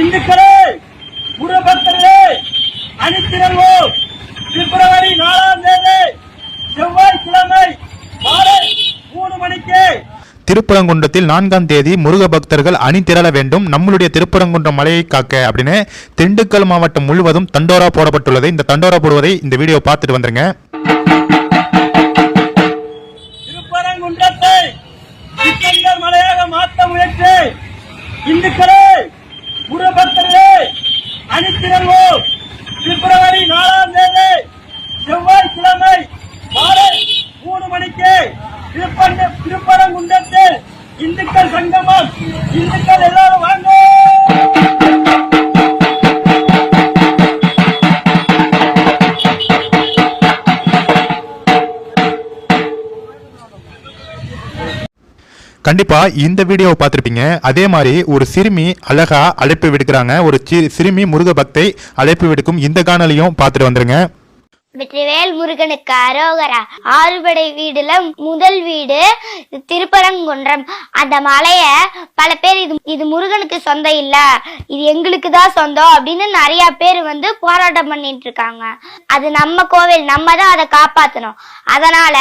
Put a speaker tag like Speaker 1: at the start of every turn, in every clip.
Speaker 1: இந்துக்களே குருபக்தர்களே அணித்திரள்வோம் பிப்ரவரி நாலாம் தேதி செவ்வாய்க்கிழமை மாலை மூணு மணிக்கு.
Speaker 2: திருப்பரங்குன்றத்தில் நான்காம் தேதி முருக பக்தர்கள் அணி திரள வேண்டும். நம்மளுடைய திருப்பரங்குன்றம் மலையை காக்க அப்படின்னு திண்டுக்கல் மாவட்டம் முழுவதும் தண்டோரா போடப்பட்டுள்ளது. இந்த தண்டோரா போடுவதை இந்த வீடியோ பார்த்துட்டு வந்துருங்க.
Speaker 1: திருப்பரங்குன்றத்தை மலையாக மாற்ற முயற்சி இந்துக்களே குருபக்தர்களே அணித்திரள்வோம் பிப்ரவரி நாலாம் தேதி செவ்வாய்க்கிழமை மாலை மூணு திருப்பரங்குன்றத்தில் இந்துக்கள் சங்கமம். இந்துக்கள் எல்லாரும் வாங்க.
Speaker 2: கண்டிப்பா இந்த வீடியோவை பார்த்துருப்பீங்க. அதே மாதிரி ஒரு சிறுமி அழகா அழைப்பு விடுக்கிறாங்க. ஒரு சிறுமி முருக பக்தை அழைப்பு விடுக்கும் இந்த காணொலியும் பார்த்துட்டு வந்துருங்க.
Speaker 3: வெற்றிவேல் முருகனுக்கு அரோகரா. ஆறுபடை வீடுல முதல் வீடு திருப்பரங்குன்றம். அந்த மலைய பல பேர் இது இது முருகனுக்கு சொந்தம் இல்ல. இது எங்களுக்கு தான் சொந்தம் அப்படின்னு நிறைய பேர் வந்து போராட்டம் பண்ணிட்டு இருக்காங்க. அது நம்ம கோவில் நம்ம தான் அதை காப்பாத்தணும். அதனால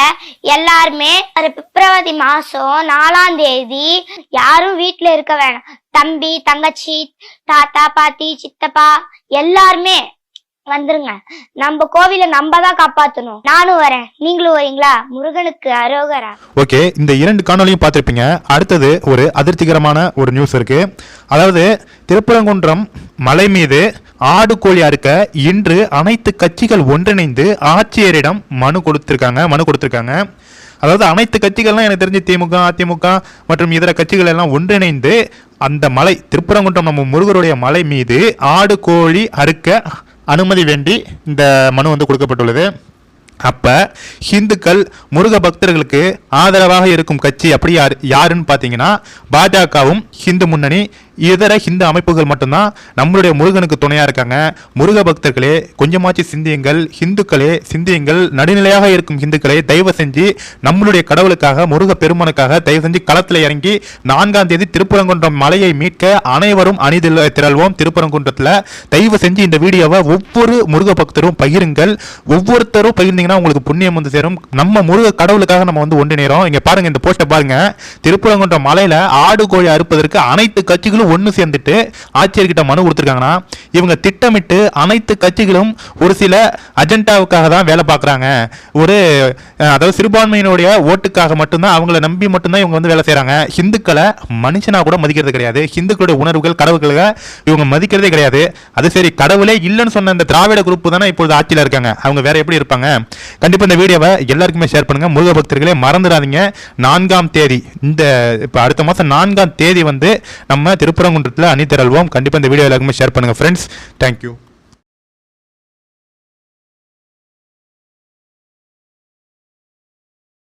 Speaker 3: எல்லாருமே ஒரு பிப்ரவரி மாசம் நாலாம் தேதி யாரும் வீட்டுல இருக்க வேணாம். தம்பி தங்கச்சி தாத்தா பாட்டி சித்தப்பா எல்லாருமே வந்துருங்க. நம்ம கோவில நம்ம தான் காப்பாத்தணும். நானும் வரேன். நீங்களும் வரீங்களா? முருகனுக்கு அரோகரா.
Speaker 2: ஓகே இந்த இரண்டு காணொலியும் பார்த்துருப்பீங்க. அடுத்தது ஒரு அதிர்ச்சிகரமான ஒரு நியூஸ் இருக்கு. அதாவது திருப்பரங்குன்றம் மலை மீது ஆடு கோழி அறுக்க இன்று அனைத்து கட்சிகள் ஒன்றிணைந்து ஆட்சியரிடம் மனு கொடுத்திருக்காங்க மனு கொடுத்திருக்காங்க. அதாவது அனைத்து கட்சிகள்லாம் எனக்கு தெரிஞ்சு திமுக அதிமுக மற்றும் இதர கட்சிகள் எல்லாம் ஒன்றிணைந்து அந்த மலை திருப்பரங்குன்றம் நம்ம முருகருடைய மலை மீது ஆடு கோழி அறுக்க அனுமதி வேண்டி இந்த மனு வந்து கொடுக்கப்பட்டுள்ளது. அப்ப ஹிந்துக்கள் முருக பக்தர்களுக்கு ஆதரவாக இருக்கும் கட்சி அப்படி யார் யாருன்னு பார்த்தீங்கன்னா பாஜகவும் ஹிந்து முன்னணி இதர ஹிந்து அமைப்புகள் மட்டும்தான் நம்மளுடைய முருகனுக்கு துணையா இருக்காங்க. முருக பக்தர்களே கொஞ்சமாச்சு சிந்தியுங்கள். ஹிந்துக்களே சிந்தியுங்கள். நடுநிலையாக இருக்கும் ஹிந்துக்களை தயவு செஞ்சு நம்மளுடைய கடவுளுக்காக முருக பெருமனுக்காக தயவு செஞ்சு களத்தில் இறங்கி நான்காம் தேதி திருப்பரங்குன்றம் மலையை மீட்க அனைவரும் அணிதில் திரள்வோம். திருப்பரங்குன்றத்தில் தயவு செஞ்சு இந்த வீடியோவை ஒவ்வொரு முருக பக்தரும் பகிருங்கள். ஒவ்வொருத்தரும் உங்களுக்கு புண்ணியம் வந்து சேரும். நம்ம முருக கடவுளுக்காக நம்ம வந்து ஒன்றிணைறோம் இங்க பாருங்க இந்த போஸ்ட்டை பாருங்க. திருப்பரங்குன்ற மலையில ஆடு கோழி அறுப்பதற்கு அனைத்து கட்சிகளும் ஒன்று சேர்ந்துட்டு ஆட்சியர்கிட்ட மனு கொடுத்துருக்காங்கன்னா இவங்க திட்டமிட்டு அனைத்து கட்சிகளும் ஒரு சில அஜெண்டாவுக்காக தான் வேலை பார்க்குறாங்க. ஒரு அதாவது சிறுபான்மையினுடைய ஓட்டுக்காக மட்டும்தான் அவங்கள நம்பி மட்டும்தான் இவங்க வந்து வேலை செய்கிறாங்க ஹிந்துக்களை மனுஷனா கூட மதிக்கிறது கிடையாது. ஹிந்துக்களுடைய உணர்வுகள் கடவுள்களை இவங்க மதிக்கிறதே கிடையாது. அது சரி கடவுளே இல்லைன்னு சொன்ன இந்த திராவிட குரூப் தானே இப்பொழுது ஆட்சியில் இருக்காங்க. அவங்க வேற எப்படி இருப்பாங்க? கண்டிப்பாக இந்த வீடியோவை எல்லாருக்குமே ஷேர் பண்ணுங்கள் முருக பக்தர்களே மறந்துடாதீங்க. நான்காம் தேதி இந்த இப்போ அடுத்த மாதம் நான்காம் தேதி வந்து நம்ம திருப்பரங்குன்றத்தில் அணி திரள்வோம் கண்டிப்பாக இந்த வீடியோ எல்லாருக்குமே ஷேர் பண்ணுங்க. Friends friends. Thank you.